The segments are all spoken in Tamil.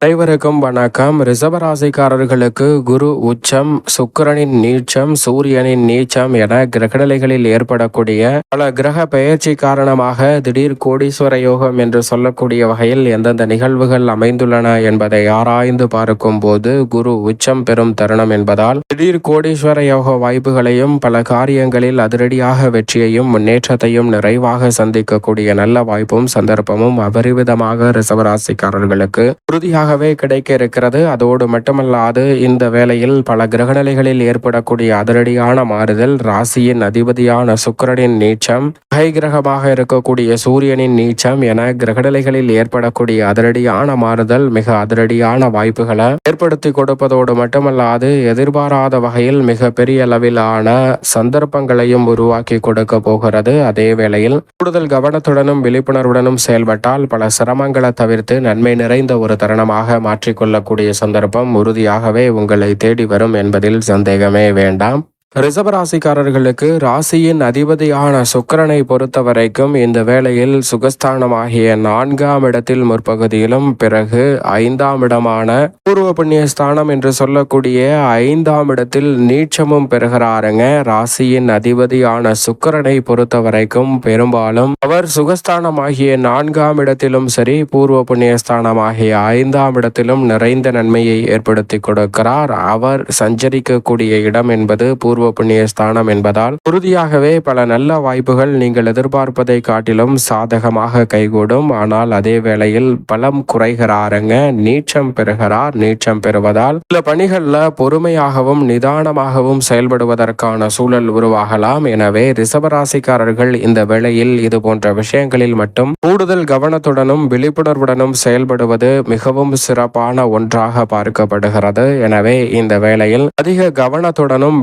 அனைவருக்கும் வணக்கம். ரிசவராசிக்காரர்களுக்கு குரு உச்சம் சுக்கிரனின் நீச்சம் சூரியனின் நீச்சம் என கிரகநிலைகளில் ஏற்படக்கூடிய பல கிரக பெயர்ச்சி காரணமாக திடீர் கோடீஸ்வர யோகம் என்று சொல்லக்கூடிய வகையில் எந்தெந்த நிகழ்வுகள் அமைந்துள்ளன என்பதை ஆராய்ந்து பார்க்கும் போது குரு உச்சம் பெறும் தருணம் என்பதால் திடீர் கோடீஸ்வர யோக வாய்ப்புகளையும் பல காரியங்களில் அதிரடியாக வெற்றியையும் முன்னேற்றத்தையும் நிறைவாக சந்திக்கக்கூடிய நல்ல வாய்ப்பும் சந்தர்ப்பமும் அபரிவிதமாக ரிசவராசிக்காரர்களுக்கு உறுதியாகவே கிடைக்க இருக்கிறது அதோடு மட்டுமல்லாது இந்த வேளையில் பல கிரகநிலைகளில் ஏற்படக்கூடிய அதிரடியான மாறுதல் ராசியின் அதிபதியான சுக்கிரனின் நீச்சம் கை கிரகமாக இருக்கக்கூடிய சூரியனின் நீச்சம் என கிரகநிலைகளில் ஏற்படக்கூடிய அதிரடியான மாறுதல் மிக அதிரடியான வாய்ப்புகளை ஏற்படுத்தி கொடுப்பதோடு மட்டுமல்லாது எதிர்பாராத வகையில் மிக பெரிய அளவிலான சந்தர்ப்பங்களையும் உருவாக்கி கொடுக்க போகிறது. அதே வேளையில் கூடுதல் கவனத்துடனும் விழிப்புணர்வுடனும் செயல்பட்டால் பல சிரமங்களை தவிர்த்து நன்மை நிறைந்த ஒரு தருணமாக மாற்றிக்கொள்ளக்கூடிய சந்தர்ப்பம் உறுதியாகவே உங்களை தேடி வரும் என்பதில் சந்தேகமே வேண்டாம். ரிசபராசிக்காரர்களுக்கு ராசியின் அதிபதியான சுக்கிரனை பொறுத்த வரைக்கும் இந்த வேளையில் சுகஸ்தானமாகிய நான்காம் இடத்தில் முற்பகுதியிலும் பிறகு ஐந்தாம் இடமான பூர்வ புண்ணிய ஸ்தானம் என்று சொல்லக்கூடிய ஐந்தாம் இடத்தில் நீச்சமும் பெறுகிறாருங்க. ராசியின் அதிபதியான சுக்கிரனை பொறுத்த வரைக்கும் பெரும்பாலும் அவர் சுகஸ்தானமாகிய நான்காம் இடத்திலும் சரி பூர்வ புண்ணிய ஸ்தானமாகிய ஐந்தாம் இடத்திலும் நிறைந்த நன்மையை ஏற்படுத்தி கொடுக்கிறார். அவர் சஞ்சரிக்கக்கூடிய இடம் என்பது பூர்வ புண்ணிய ஸ்தானம் என்பதால் உறுதியாகவே பல நல்ல வாய்ப்புகள் நீங்கள் எதிர்பார்ப்பதை காட்டிலும் சாதகமாக கைகூடும். ஆனால் அதே வேளையில் பலம் குறைகிறாருங்க நீச்சம் பெறுகிறார் நீச்சம் பெறுவதால் சில பணிகள்ல பொறுமையாகவும் நிதானமாகவும் செயல்படுவதற்கான சூழல் உருவாகலாம். எனவே ரிசவராசிக்காரர்கள் இந்த வேளையில் இது போன்ற விஷயங்களில் மட்டும் கூடுதல் கவனத்துடனும் விழிப்புணர்வுடனும் செயல்படுவது மிகவும் சிறப்பான ஒன்றாக பார்க்கப்படுகிறது. எனவே இந்த வேளையில் அதிக கவனத்துடனும்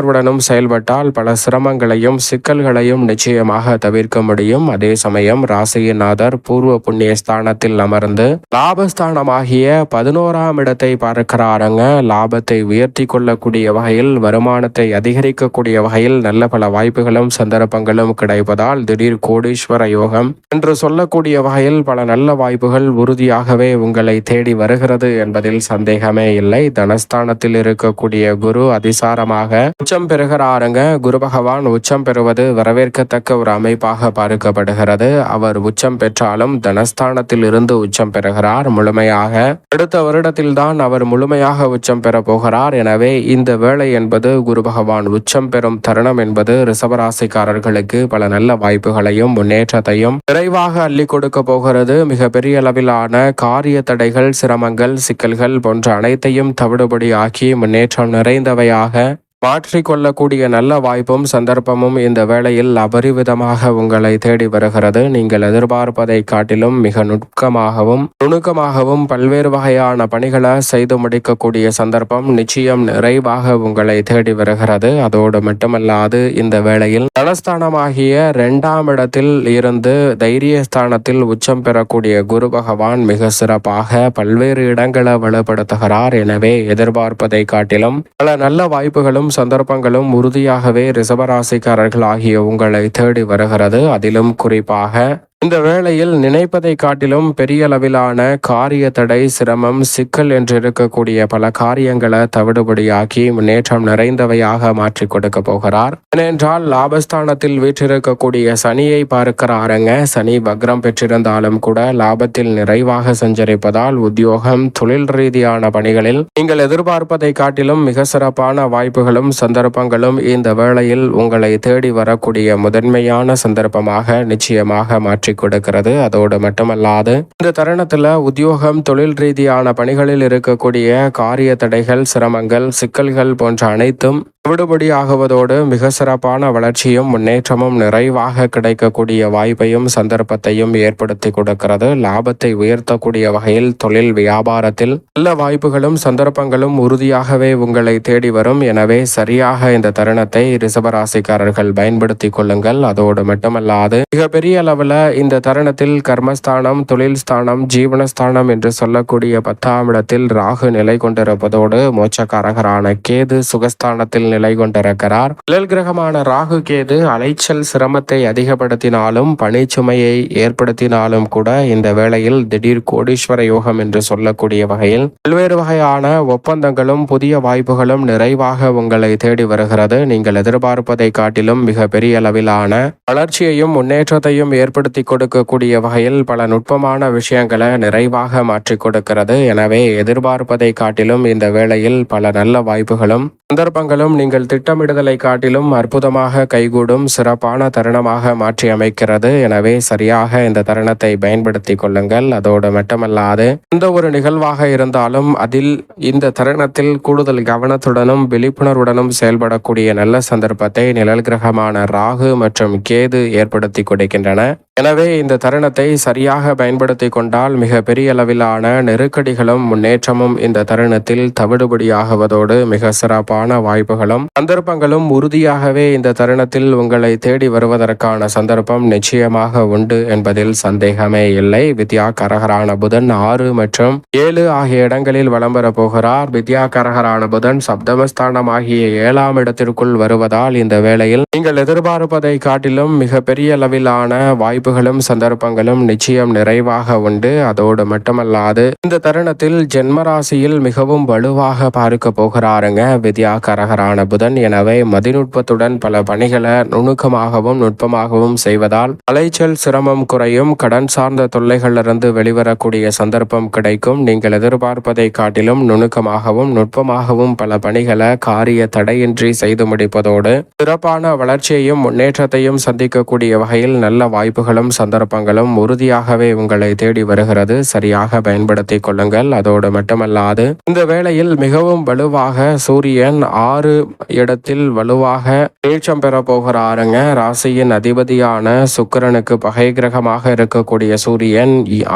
விழிப்புணர்வுடனும் செயல்பட்டால் பல சிரமங்களையும் சிக்கல்களையும் நிச்சயமாக தவிர்க்க முடியும். அதே சமயம் ராசியநாதர் பூர்வ புண்ணிய ஸ்தானத்தில் அமர்ந்து லாபஸ்தானமாகிய பதினோராம் இடத்தை பார்க்கிறாருங்க. லாபத்தை உயர்த்தி கொள்ளக்கூடிய வகையில் வருமானத்தை அதிகரிக்கக்கூடிய வகையில் நல்ல பல வாய்ப்புகளும் சந்தர்ப்பங்களும் கிடைப்பதால் திடீர் கோடீஸ்வர யோகம் என்று சொல்லக்கூடிய வகையில் பல நல்ல வாய்ப்புகள் உறுதியாகவே உங்களை தேடி வருகிறது என்பதில் சந்தேகமே இல்லை. தனஸ்தானத்தில் இருக்கக்கூடிய குரு அதிசாரமாக உச்சம் பெறுகிறாருங்க. குரு பகவான் உச்சம் பெறுவது வரவேற்கத்தக்க ஒரு அமைப்பாக பார்க்கப்படுகிறது. அவர் உச்சம் பெற்றாலும் தனஸ்தானத்தில் இருந்து உச்சம் பெறுகிறார் முழுமையாக. அடுத்த வருடத்தில்தான் அவர் முழுமையாக உச்சம் பெற போகிறார். எனவே இந்த வேலை என்பது குரு பகவான் உச்சம் பெறும் தருணம் என்பது ரிசவராசிக்காரர்களுக்கு பல நல்ல வாய்ப்புகளையும் முன்னேற்றத்தையும் விரைவாக அள்ளி கொடுக்க போகிறது. மிக பெரிய அளவிலான காரிய தடைகள் சிரமங்கள் சிக்கல்கள் போன்ற அனைத்தையும் தவிடுபடி ஆக்கி முன்னேற்றம் நிறைந்தவையாக மாற்றிக்கொள்ளக்கூடிய நல்ல வாய்ப்பும் சந்தர்ப்பமும் இந்த வேளையில் அபரிவிதமாக உங்களை தேடி வருகிறது. நீங்கள் எதிர்பார்ப்பதை காட்டிலும் மிக நுட்கமாகவும் நுணுக்கமாகவும் பல்வேறு வகையான பணிகளை செய்து முடிக்கக்கூடிய சந்தர்ப்பம் நிச்சயம் நிறைவாக உங்களை தேடி வருகிறது. அதோடு மட்டுமல்லாது இந்த வேளையில் தனஸ்தானமாகிய இரண்டாம் இடத்தில் இருந்து தைரியஸ்தானத்தில் உச்சம் பெறக்கூடிய குரு பகவான் மிக சிறப்பாக பல்வேறு இடங்களை வலுப்படுத்துகிறார். எனவே எதிர்பார்ப்பதை காட்டிலும் பல நல்ல வாய்ப்புகளும் சந்தர்ப்பங்களும் உறுதியாகவே ரிசபராசிக்காரர்கள் ஆகிய உங்களை தேடி வருகிறது. அதிலும் குறிப்பாக இந்த வேளையில் நினைப்பதை காட்டிலும் பெரிய அளவிலான காரிய தடை சிரமம் சிக்கல் என்று இருக்கக்கூடிய பல காரியங்களை தவிடுபடியாக்கி முன்னேற்றம் நிறைந்தவையாக மாற்றி கொடுக்க போகிறார். ஏனென்றால் லாபஸ்தானத்தில் வீற்றிருக்கக்கூடிய சனியை பார்க்கிறாருங்க. சனி வக்ரம் பெற்றிருந்தாலும் கூட லாபத்தில் நிறைவாக சஞ்சரிப்பதால் உத்தியோகம் தொழில் ரீதியான பணிகளில் நீங்கள் எதிர்பார்ப்பதை காட்டிலும் மிக சிறப்பான வாய்ப்புகளும் சந்தர்ப்பங்களும் இந்த வேளையில் உங்களை தேடி வரக்கூடிய முதன்மையான சந்தர்ப்பமாக நிச்சயமாக மாற்றி கொடுக்கிறது. அதோடு மட்டுமல்லாது இந்த தருணத்தில் உத்தியோகம் தொழில் ரீதியான பணிகளில் இருக்கக்கூடிய காரிய தடைகள் சிரமங்கள் சிக்கல்கள் போன்ற அனைத்தும் விடுபடியாகுவதோடு மிக சிறப்பான வளர்ச்சியும் முன்னேற்றமும் நிறைவாக கிடைக்கக்கூடிய வாய்ப்பையும் சந்தர்ப்பத்தையும் ஏற்படுத்தி கொடுக்கிறது. லாபத்தை உயர்த்தக்கூடிய வகையில் தொழில் வியாபாரத்தில் நல்ல வாய்ப்புகளும் சந்தர்ப்பங்களும் உறுதியாகவே உங்களை தேடி வரும். எனவே சரியாக இந்த தருணத்தை ரிசபராசிக்காரர்கள் பயன்படுத்தி கொள்ளுங்கள். அதோடு மட்டுமல்லாது மிகப்பெரிய அளவில் இந்த தருணத்தில் கர்மஸ்தானம் தொழில் ஸ்தானம் ஜீவனஸ்தானம் என்று சொல்லக்கூடிய பத்தாம் இடத்தில் ராகு நிலை கொண்டிருப்பதோடு மோட்சக்காரகரான கேது சுகஸ்தானத்தில் நிலை கொண்டிருக்கிறார். நிழல் கிரகமான ராகு கேது அலைச்சல் சிரமத்தை அதிகப்படுத்தினாலும் பணிச்சுமையை ஏற்படுத்தினாலும் கூட இந்த வேளையில் திடீர் கோடீஸ்வர யோகம் என்று சொல்லக்கூடிய வகையில் பல்வேறு வகையான ஒப்பந்தங்களும் புதிய வாய்ப்புகளும் நிறைவாக உங்களை தேடி வருகிறது. நீங்கள் எதிர்பார்ப்பதை காட்டிலும் மிக பெரிய அளவிலான வளர்ச்சியையும் முன்னேற்றத்தையும் ஏற்படுத்தி கொடுக்கக்கூடிய வகையில் பல நுட்பமான விஷயங்களை நிறைவாக மாற்றி கொடுக்கிறது. எனவே எதிர்பார்ப்பதை காட்டிலும் இந்த வேளையில் பல நல்ல வாய்ப்புகளும் சந்தர்ப்பங்களும் நீங்கள் திட்டமிடுதலை காட்டிலும் அற்புதமாக கைகூடும் சிறப்பான தருணமாக மாற்றி அமைக்கிறது எனவே சரியாக இந்த தருணத்தை பயன்படுத்தி கொள்ளுங்கள். அதோடு மட்டுமல்லாது எந்த ஒரு நிகழ்வாக இருந்தாலும் அதில் இந்த தருணத்தில் கூடுதல் கவனத்துடனும் விழிப்புணர்வுடனும் செயல்படக்கூடிய நல்ல சந்தர்ப்பத்தை நிழல் கிரகமான ராகு மற்றும் கேது ஏற்படுத்தி கொடுக்கின்றன. எனவே இந்த தருணத்தை சரியாக பயன்படுத்தி கொண்டால் மிக பெரிய அளவிலான நெருக்கடிகளும் முன்னேற்றமும் இந்த தருணத்தில் தவிடுபடியாகுவதோடு மிக சிறப்பான வாய்ப்புகள் வாய்ப்புகளும் சந்தர்ப்பங்களும் உறுதியாகவே இந்த தருணத்தில் உங்களை தேடி வருவதற்கான சந்தர்ப்பம் நிச்சயமாக உண்டு என்பதில் சந்தேகமே இல்லை. வித்யா கரகரான புதன் ஆறு மற்றும் ஏழு ஆகிய இடங்களில் வலம் பெற போகிறார். வித்யா கரகரான புதன் சப்தமஸ்தானம் ஆகிய ஏழாம் இடத்திற்குள் வருவதால் இந்த வேளையில் நீங்கள் எதிர்பார்ப்பதை காட்டிலும் மிக பெரிய அளவிலான வாய்ப்புகளும் சந்தர்ப்பங்களும் நிச்சயம் நிறைவாக உண்டு. அதோடு மட்டுமல்லாது இந்த தருணத்தில் ஜென்மராசியில் மிகவும் வலுவாக பார்க்க போகிறாருங்க வித்யா கரகரான புதன் எனவே மதிநுட்பத்துடன் பல பணிகளை நுணுக்கமாகவும் நுட்பமாகவும் செய்வதால் அலைச்சல் சிரமம் குறையும். கடன் சார்ந்த தொல்லைகளிலிருந்து வெளிவரக்கூடிய சந்தர்ப்பம் கிடைக்கும். நீங்கள் எதிர்பார்ப்பதை காட்டிலும் நுணுக்கமாகவும் நுட்பமாகவும் பல பணிகளை காரிய தடையின்றி செய்து முடிப்பதோடு சிறப்பான வளர்ச்சியையும் முன்னேற்றத்தையும் சந்திக்கக்கூடிய வகையில் நல்ல வாய்ப்புகளும் சந்தர்ப்பங்களும் உறுதியாகவே உங்களை தேடி வருகிறது. சரியாக பயன்படுத்திக் கொள்ளுங்கள். அதோடு மட்டுமல்லாது இந்த வேளையில் மிகவும் வலுவாக சூரியன் ஆறு இடத்தில் வலுவாக நீச்சம் பெற போகிறாருங்க. ராசியின் அதிபதியான சுக்கிரனுக்கு பகை கிரகமாக இருக்கக்கூடிய சூரியன்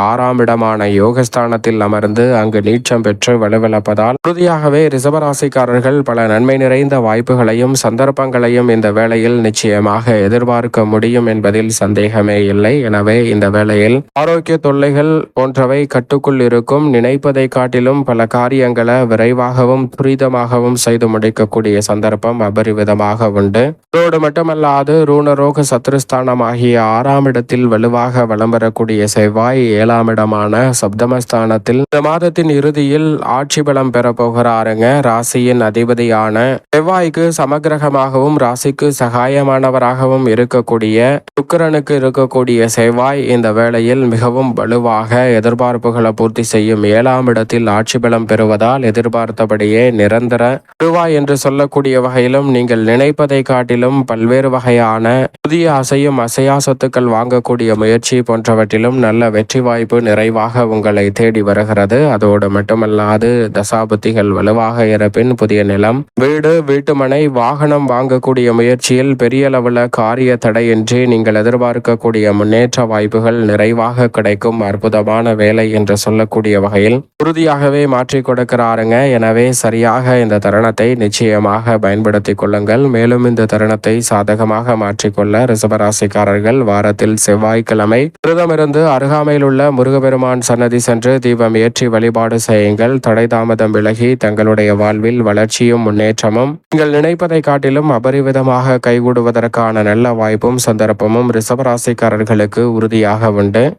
ஆறாம் இடமான யோகஸ்தானத்தில் அமர்ந்து அங்கு நீச்சம் பெற்று வலுவிழப்பதால் உறுதியாகவே ரிசவராசிக்காரர்கள் பல நன்மை நிறைந்த வாய்ப்புகளையும் சந்தர்ப்பங்களையும் இந்த வேளையில் நிச்சயமாக எதிர்பார்க்க முடியும் என்பதில் சந்தேகமே இல்லை. எனவே இந்த வேளையில் ஆரோக்கிய தொல்லைகள் போன்றவை கட்டுக்குள் இருக்கும். நினைப்பதை காட்டிலும் பல காரியங்களை விரைவாகவும் துரிதமாகவும் செய்து முடிக்கக்கூடிய சந்தர்ப்பம் அபரிவிதமாக உண்டு. அதோடு மட்டுமல்லாது ரூணரோக சத்ருஸ்தானம் ஆகிய ஆறாம் இடத்தில் வலுவாக வலம் பெறக்கூடிய செவ்வாய் ஏழாம் இடமான சப்தமஸ்தானத்தில் இந்த மாதத்தின் இறுதியில் ஆட்சி பலம் பெற போகிறாருங்க. ராசியின் அதிபதியான செவ்வாய்க்கு சமகிரகமாகவும் ராசிக்கு சகாயமானவராகவும் இருக்கக்கூடிய சுக்கிரனுக்கு இருக்கக்கூடிய செவ்வாய் இந்த வேளையில் மிகவும் வலுவாக எதிர்பார்ப்புகளை பூர்த்தி செய்யும் ஏழாம் இடத்தில் ஆட்சி பலம் பெறுவதால் எதிர்பார்த்தபடியே நிரந்தர வருவாய் என்று சொல்லக்கூடிய வகையிலும் நீங்கள் நினைப்பதை காட்டிலும் பல்வேறு வகையான புதிய அசையும் அசையா சொத்துக்கள் வாங்கக்கூடிய முயற்சி போன்றவற்றிலும் நல்ல வெற்றி வாய்ப்பு நிறைவாக உங்களை தேடி வருகிறது. அதோடு மட்டுமல்லாது தசாபுத்திகள் வலுவாக இருப்பின் புதிய நிலம் வீடு வீட்டுமனை வாகனம் வாங்கக்கூடிய முயற்சியில் பெரிய அளவுல காரிய தடையின்றி நீங்கள் எதிர்பார்க்கக்கூடிய முன்னேற்ற வாய்ப்புகள் நிறைவாக கிடைக்கும். அற்புதமான வேலை என்று சொல்லக்கூடிய வகையில் உறுதியாகவே மாற்றி கொடுக்கிறாருங்க. எனவே சரியாக இந்த தருணத்தை நிச்சயமாக பயன்படுத்திக் கொள்ளுங்கள். மேலும் இந்த தருணத்தை சாதகமாக மாற்றிக்கொள்ள ரிசபராசிக்காரர்கள் வாரத்தில் செவ்வாய்க்கிழமை விரதமிருந்து அருகாமையில் உள்ள முருகபெருமான் சன்னதி சென்று தீபம் ஏற்றி வழிபாடு செய்யுங்கள். தடை தாமதம் விலகி தங்களுடைய வாழ்வில் வளர்ச்சியும் முன்னேற்றமும் நீங்கள் நினைப்பதை காட்டிலும் அபரிவிதமாக கைகூடுவதற்கான நல்ல வாய்ப்பும் சந்தர்ப்பமும் ரிசபராசிக்காரர்களுக்கு உறுதியாக உண்டு.